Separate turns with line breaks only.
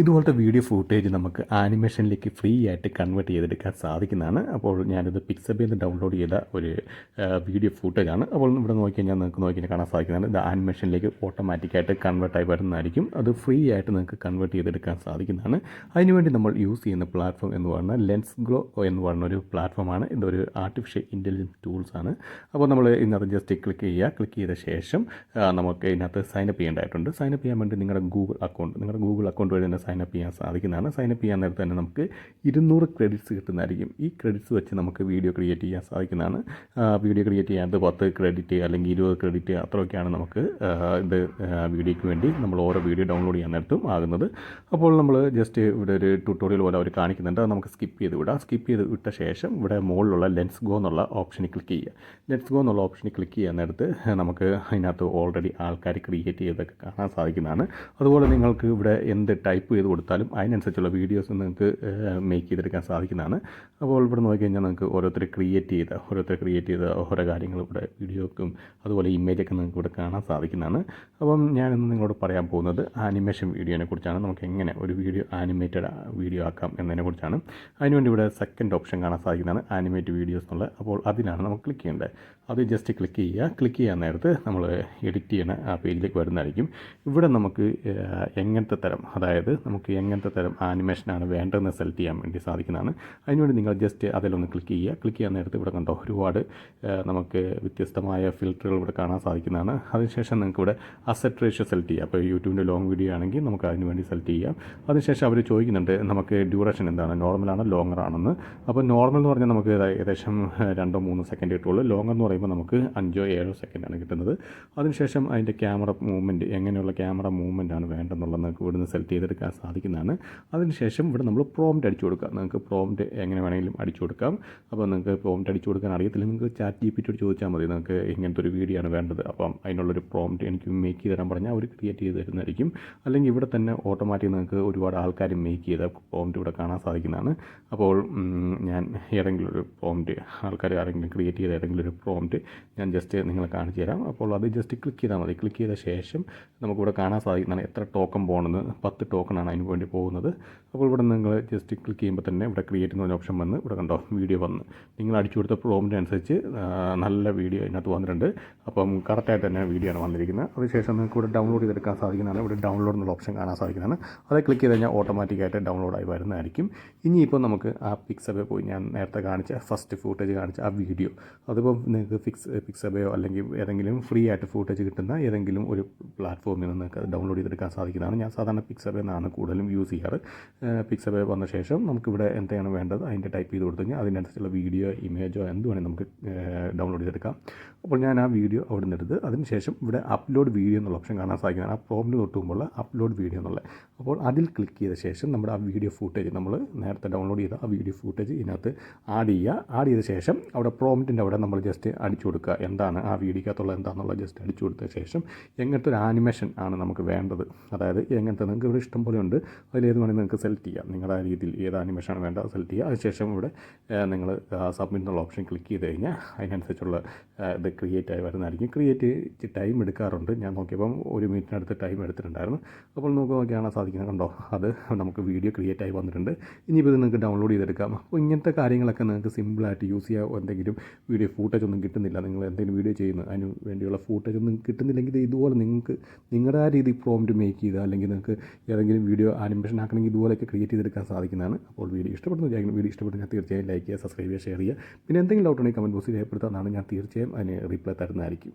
ഇതുപോലത്തെ video footage നമുക്ക് ആനിമേഷനിലേക്ക് free ആയിട്ട് കൺവേർട്ട് ചെയ്തെടുക്കാൻ സാധിക്കുന്നതാണ്. അപ്പോൾ ഞാനിത് പിക്സബിൽ നിന്ന് ഡൗൺലോഡ് ചെയ്ത ഒരു വീഡിയോ ഫൂട്ടേജാണ്. അപ്പോൾ ഇവിടെ നോക്കി കഴിഞ്ഞാൽ നിങ്ങൾക്ക് നോക്കി കഴിഞ്ഞാൽ കാണാൻ സാധിക്കുന്നതാണ്. ഇത് ആനിമേഷനിലേക്ക് ഓട്ടോമാറ്റിക്കായിട്ട് കൺവേർട്ടായി വരുന്നതായിരിക്കും. അത് ഫ്രീ ആയിട്ട് നിങ്ങൾക്ക് കൺവേർട്ട് ചെയ്തെടുക്കാൻ സാധിക്കുന്നതാണ്. അതിനുവേണ്ടി നമ്മൾ യൂസ് ചെയ്യുന്ന പ്ലാറ്റ്ഫോം എന്ന് പറയുന്നത് ലെൻസ് ഗ്ലോ എന്ന് പറയുന്ന ഒരു പ്ലാറ്റ്ഫോമാണ് ഇതൊരു ആർട്ടിഫിഷ്യൽ ഇന്റലിജൻസ് ടൂൾസ് ആണ്. അപ്പോൾ നമ്മൾ ഇതിനകത്ത് ജസ്റ്റ് ക്ലിക്ക് ചെയ്യുക. ക്ലിക്ക് ചെയ്ത ശേഷം നമുക്ക് ഇതിനകത്ത് സൈനപ്പ് ചെയ്യേണ്ടതായിട്ടുണ്ട്. സൈനപ്പ് ചെയ്യാൻ വേണ്ടി നിങ്ങളുടെ ഗൂഗിൾ അക്കൗണ്ട് നിങ്ങളുടെ ഗൂഗിൾ അക്കൗണ്ട് വഴി തന്നെ സൈനപ്പ് ചെയ്യാൻ സാധിക്കുന്നതാണ്. സൈനപ്പ് ചെയ്യാൻ നേരത്തെ തന്നെ നമുക്ക് ഇരുന്നൂറ് ക്രെഡിറ്റ്സ് കിട്ടുന്നതായിരിക്കും. ഈ ക്രെഡിറ്റ്സ് വെച്ച് നമുക്ക് വീഡിയോ ക്രിയേറ്റ് ചെയ്യാൻ സാധിക്കുന്നതാണ്. വീഡിയോ ക്രിയേറ്റ് ചെയ്യാൻ അത് പത്ത് ക്രെഡിറ്റ് അല്ലെങ്കിൽ ഇരുപത് ക്രെഡിറ്റ് അത്രയൊക്കെയാണ് നമുക്ക് ഇത് വീഡിയോയ്ക്ക് വേണ്ടി നമ്മൾ ഓരോ വീഡിയോ ഡൗൺലോഡ് ചെയ്യാൻ നേരത്തും ആകുന്നത്. അപ്പോൾ നമ്മൾ ജസ്റ്റ് ഇവിടെ ഒരു ട്യൂട്ടോറിയൽ പോലെ അവർ കാണിക്കുന്നുണ്ട്. അത് നമുക്ക് സ്കിപ്പ് ചെയ്ത് വിടാം. സ്കിപ്പ് ചെയ്ത് വിട്ട ശേഷം ഇവിടെ മുകളിലുള്ള ലെൻസ് ഗോ എന്നുള്ള ഓപ്ഷനിൽ ക്ലിക്ക് ചെയ്യുക. ലെൻസ് ഗോ എന്നുള്ള ഓപ്ഷനിൽ ക്ലിക്ക് ചെയ്യാൻ നേരത്ത് നമുക്ക് അതിനകത്ത് ഓൾറെഡി ആൾക്കാർ ക്രിയേറ്റ് ചെയ്തൊക്കെ കാണാൻ സാധിക്കുന്നതാണ്. അതുപോലെ നിങ്ങൾക്ക് ഇവിടെ എന്ത് ടൈപ്പ് ചെയ്ത് കൊടുത്താലും അതിനനുസരിച്ചുള്ള വീഡിയോസ് നിങ്ങൾക്ക് മേക്ക് ചെയ്തെടുക്കാൻ സാധിക്കുന്നതാണ്. അപ്പോൾ ഇവിടെ നോക്കിക്കഴിഞ്ഞാൽ നിങ്ങൾക്ക് ഓരോരുത്തർ ക്രിയേറ്റ് ചെയ്ത ഓരോരുത്തർ ക്രിയേറ്റ് ചെയ്ത ഓരോ കാര്യങ്ങൾ ഇവിടെ വീഡിയോക്കും അതുപോലെ ഇമേജൊക്കെ നിങ്ങൾക്ക് ഇവിടെ കാണാൻ സാധിക്കുന്നതാണ്. അപ്പം ഞാനിന്ന് നിങ്ങളോട് പറയാൻ പോകുന്നത് ആനിമേഷൻ വീഡിയോനെ കുറിച്ചാണ്. നമുക്ക് എങ്ങനെ ഒരു വീഡിയോ ആനിമേറ്റഡ് വീഡിയോ ആക്കാം എന്നതിനെ കുറിച്ചാണ്. അതിനുവേണ്ടി ഇവിടെ സെക്കൻഡ് ഓപ്ഷൻ കാണാൻ സാധിക്കുന്നതാണ് ആനിമേറ്റ് വീഡിയോസ് എന്നുള്ളത് അപ്പോൾ അതിനാണ് നമുക്ക് ക്ലിക്ക് ചെയ്യേണ്ടത്. അത് ജസ്റ്റ് ക്ലിക്ക് ചെയ്യുക. ക്ലിക്ക് ചെയ്യാൻ നേരത്ത് നമ്മൾ എഡിറ്റ് ചെയ്യുന്ന ആ പേജിലേക്ക് വരുന്നതായിരിക്കും. ഇവിടെ നമുക്ക് എങ്ങനത്തെ തരം അതായത് നമുക്ക് എങ്ങനത്തെ തരം ആനിമേഷനാണ് വേണ്ടതെന്ന് സെലക്ട് ചെയ്യാൻ വേണ്ടി സാധിക്കുന്നതാണ്. അതിനുവേണ്ടി നിങ്ങൾ ജസ്റ്റ് അതിലൊന്ന് ക്ലിക്ക് ചെയ്യുക. ക്ലിക്ക് ചെയ്യാൻ നേരത്ത് ഇവിടെ കണ്ടോ ഒരുപാട് നമുക്ക് വ്യത്യസ്തമായ ഫിൽറ്ററുകൾ ഇവിടെ കാണാൻ സാധിക്കുന്നതാണ്. അതിനുശേഷം നിങ്ങൾക്ക് ഇവിടെ അസെറ്റ് റേഷ്യോ സെലക്ട് ചെയ്യാം. അപ്പോൾ യൂട്യൂബിന്റെ ലോങ് വീഡിയോ ആണെങ്കിൽ നമുക്ക് അതിന് വേണ്ടി സെലക്ട് ചെയ്യാം. അതിനുശേഷം അവർ ചോദിക്കുന്നുണ്ട് നമുക്ക് ഡ്യൂറേഷൻ എന്താണ്? നോർമലാണോ ലോങ്ങർ ആണെന്ന്? അപ്പോൾ നോർമൽ എന്ന് പറഞ്ഞാൽ നമുക്ക് ഏകദേശം രണ്ടോ മൂന്നോ സെക്കൻഡ് കിട്ടുള്ളൂ ലോങ്ങർ എന്ന് പറയുമ്പോൾ നമുക്ക് അഞ്ചോ ഏഴോ സെക്കൻഡാണ് കിട്ടുന്നത്. അതിനുശേഷം അതിന്റെ ക്യാമറ മൂവ്മെന്റ് എങ്ങനെയുള്ള ക്യാമറ മൂവ്മെന്റ് ആണ് വേണ്ടതെന്നുള്ളത് നിങ്ങൾക്ക് ഇവിടുന്ന് സെലക്ട് ചെയ്തെടുക്കാൻ സാധിക്കുന്നതാണ്. അതിനുശേഷം ഇവിടെ നമ്മൾ പ്രോംറ്റ് അടിച്ചു കൊടുക്കാം. നിങ്ങൾക്ക് പ്രോംറ്റ് എങ്ങനെ വേണമെങ്കിലും അടിച്ചു കൊടുക്കാം. അപ്പോൾ നിങ്ങൾക്ക് പ്രോംറ്റ് അടിച്ചു കൊടുക്കാൻ അറിയത്തില്ല. നിങ്ങൾക്ക് ചാറ്റ് ജി പി ടി ചോദിച്ചാൽ മതി. നിങ്ങൾക്ക് ഇങ്ങനത്തെ ഒരു വീഡിയോ ആണ് വേണ്ടത്. അപ്പം അതിനുള്ളൊരു പ്രോംറ്റ് എനിക്ക് മേക്ക് ചെയ്ത് തരാൻ പറഞ്ഞാൽ അവർ ക്രിയേറ്റ് ചെയ്ത് തരുന്നതായിരിക്കും. അല്ലെങ്കിൽ ഇവിടെ തന്നെ ഓട്ടോമാറ്റിക് നിങ്ങൾക്ക് ഒരുപാട് ആൾക്കാർ മേക്ക് ചെയ്ത പ്രോംറ്റ് ഇവിടെ കാണാൻ സാധിക്കുന്നതാണ്. അപ്പോൾ ഞാൻ ഏതെങ്കിലും ഒരു പ്രോംറ്റ് ആൾക്കാർ ആരെങ്കിലും ക്രിയേറ്റ് ചെയ്ത ഏതെങ്കിലും ഒരു പ്രോംറ്റ് ഞാൻ ജസ്റ്റ് നിങ്ങളെ കാണിച്ചു തരാം. അപ്പോൾ അത് ജസ്റ്റ് ക്ലിക്ക് ചെയ്താൽ മതി. ക്ലിക്ക് ചെയ്ത ശേഷം നമുക്കിവിടെ കാണാൻ സാധിക്കുന്നതാണ് എത്ര ടോക്കൺ പോകണമെന്ന് പത്ത് ടോക്കണാണ് അതിന് വേണ്ടി പോകുന്നത്. അപ്പോൾ ഇവിടെ നിങ്ങൾ ജസ്റ്റ് ക്ലിക്ക് ചെയ്യുമ്പോൾ തന്നെ ഇവിടെ ക്രിയേറ്റ് എന്ന് പറഞ്ഞ ഓപ്ഷൻ വന്ന് ഇവിടെ കണ്ടോ വീഡിയോ വന്ന്. നിങ്ങൾ അടിച്ചു കൊടുത്ത പ്രോമിനനുസരിച്ച് നല്ല വീഡിയോ ഇതിനകത്ത് വന്നിട്ടുണ്ട്. അപ്പം കറക്റ്റായിട്ട് തന്നെ വീഡിയോ ആണ് വന്നിരിക്കുന്നത്. അതിനുശേഷം നിങ്ങൾക്ക് ഇവിടെ ഡൗൺലോഡ് ചെയ്തെടുക്കാൻ സാധിക്കുന്നതാണ്. ഇവിടെ ഡൗൺലോഡ് എന്നുള്ള ഓപ്ഷൻ കാണാൻ സാധിക്കുന്നതാണ്. അത് ക്ലിക്ക് ചെയ്ത് കഴിഞ്ഞാൽ ഓട്ടോമാറ്റിക്കായിട്ട് ഡൗൺലോഡായി വരുന്നതായിരിക്കും. ഇനിയിപ്പോൾ നമുക്ക് ആ പിക്സബേ പോയി ഞാൻ നേരത്തെ കാണിച്ച ഫസ്റ്റ് ഫൂട്ടേജ് കാണിച്ച ആ വീഡിയോ അതിപ്പോൾ നിങ്ങൾക്ക് ഫിക്സ് പിക്സബയോ അല്ലെങ്കിൽ ഏതെങ്കിലും ഫ്രീ ആയിട്ട് ഫൂട്ടേജ് കിട്ടുന്ന ഏതെങ്കിലും ഒരു പ്ലാറ്റ്ഫോമിൽ നിന്ന് നിങ്ങൾക്ക് ഡൗൺലോഡ് ചെയ്തെടുക്കാൻ സാധിക്കുന്നതാണ്. ഞാൻ സാധാരണ പിക്സബേ എന്നാണ് കൂടുതലും യൂസ് ചെയ്യാറ്. പിക്സബേ വന്ന ശേഷം നമുക്കിവിടെ എന്താണ് വേണ്ടത്? അതിന്റെ ടൈപ്പ് ചെയ്ത് കൊടുത്തു കഴിഞ്ഞാൽ അതിനനുസരിച്ചുള്ള വീഡിയോ ഇമേജോ എന്ത് വേണമെങ്കിൽ നമുക്ക് ഡൗൺലോഡ് ചെയ്തെടുക്കാം. അപ്പോൾ ഞാൻ ആ വീഡിയോ അവിടെ നിന്ന് എടുത്ത് അതിനുശേഷം ഇവിടെ അപ്ലോഡ് വീഡിയോ എന്നുള്ള ഓപ്ഷൻ കാണാൻ സാധിക്കുന്നതാണ്. ആ പ്രോബ്ലം തൊട്ട് മുമ്പുള്ള അപ്ലോഡ് വീഡിയോ എന്നുള്ളത് അപ്പോൾ അതിൽ ക്ലിക്ക് ചെയ്ത ശേഷം നമ്മുടെ ആ വീഡിയോ ഫൂട്ടേജ് നമ്മൾ നേരത്തെ ഡൗൺലോഡ് ചെയ്ത ആ വീഡിയോ ഫൂട്ടേജ് ഇതിനകത്ത് ആഡ് ചെയ്യുക. ആഡ് ചെയ്ത ശേഷം അവിടെ പ്രോമിറ്റിന്റെ അവിടെ നമ്മൾ ജസ്റ്റ് അടിച്ചു കൊടുക്കുക. എന്താണ്? ആ വീഡിയോക്കകത്തുള്ള എന്താണെന്നുള്ളത് ജസ്റ്റ് അടിച്ചു കൊടുത്ത ശേഷം എങ്ങനത്തെ ഒരു ആനിമേഷൻ ആണ് നമുക്ക് വേണ്ടത്? അതായത് എങ്ങനത്തെ? നിങ്ങൾക്ക് ഇവിടെ ഇഷ്ടം ഉണ്ട്. അതിലേത് വേണമെങ്കിൽ നിങ്ങൾക്ക് സെലക്ട് ചെയ്യാം. നിങ്ങളുടെ ആ രീതിയിൽ ഏത് ആനിമേഷനാണ് വേണ്ടത് സെലക്ട് ചെയ്യുക. അതിനുശേഷം ഇവിടെ നിങ്ങൾ സബ്മിറ്റ് എന്നുള്ള ഓപ്ഷൻ ക്ലിക്ക് ചെയ്ത് കഴിഞ്ഞാൽ അതിനനുസരിച്ചുള്ള ഇത് ക്രിയേറ്റ് ആയി വരുന്നതായിരിക്കും. ക്രിയേറ്റ് ടൈം എടുക്കാറുണ്ട്. ഞാൻ നോക്കിയപ്പം ഒരു മിനിറ്റിനടുത്ത് ടൈം എടുത്തിട്ടുണ്ടായിരുന്നു. അപ്പോൾ നമുക്ക് നോക്കിയാണ് സാധിക്കുന്നത് കണ്ടോ? അത് നമുക്ക് വീഡിയോ ക്രിയേറ്റ് ആയി വന്നിട്ടുണ്ട്. ഇനിയിപ്പോൾ ഇത് നിങ്ങൾക്ക് ഡൗൺലോഡ് ചെയ്തെടുക്കാം. അപ്പോൾ ഇങ്ങനത്തെ കാര്യങ്ങളൊക്കെ നിങ്ങൾക്ക് സിമ്പിളായിട്ട് യൂസ് ചെയ്യാൻ എന്തെങ്കിലും വീഡിയോ ഫൂട്ടേജ് ഒന്നും കിട്ടുന്നില്ല. നിങ്ങൾ എന്തെങ്കിലും വീഡിയോ ചെയ്യുന്നു അതിന് വേണ്ടിയുള്ള ഫൂട്ടേജ് ഒന്നും കിട്ടുന്നില്ലെങ്കിൽ ഇതുപോലെ നിങ്ങൾക്ക് നിങ്ങളുടെ ആ രീതി പ്രോംറ്റ് മേക്ക് ചെയ്ത് അല്ലെങ്കിൽ നിങ്ങൾക്ക് ഏതെങ്കിലും വീഡിയോ ആനിമേഷൻ ആക്കണമെങ്കിൽ ഇതുപോലെയൊക്കെ ക്രിയേറ്റ് ചെയ്തെടുക്കാൻ സാധിക്കുന്നതാണ്. അപ്പോൾ വീഡിയോ ഇഷ്ടപ്പെടുന്ന വീഡിയോ ഇഷ്ടപ്പെടുന്ന തീർച്ചയായും ലൈക്ക് ചെയ്യുക സബ്സ്ക്രൈബ് ചെയ്യുക ഷെയർ ചെയ്യുക. പിന്നെ എന്തെങ്കിലും ഡൗട്ട് ഉണ്ടെങ്കിൽ കമന്റ് ബോക്സിൽ രേഖപ്പെടുത്താമെന്നാണ് ഞാൻ തീർച്ചയായും അതിന് റിപ്ലൈ തരുന്നതായിരിക്കും.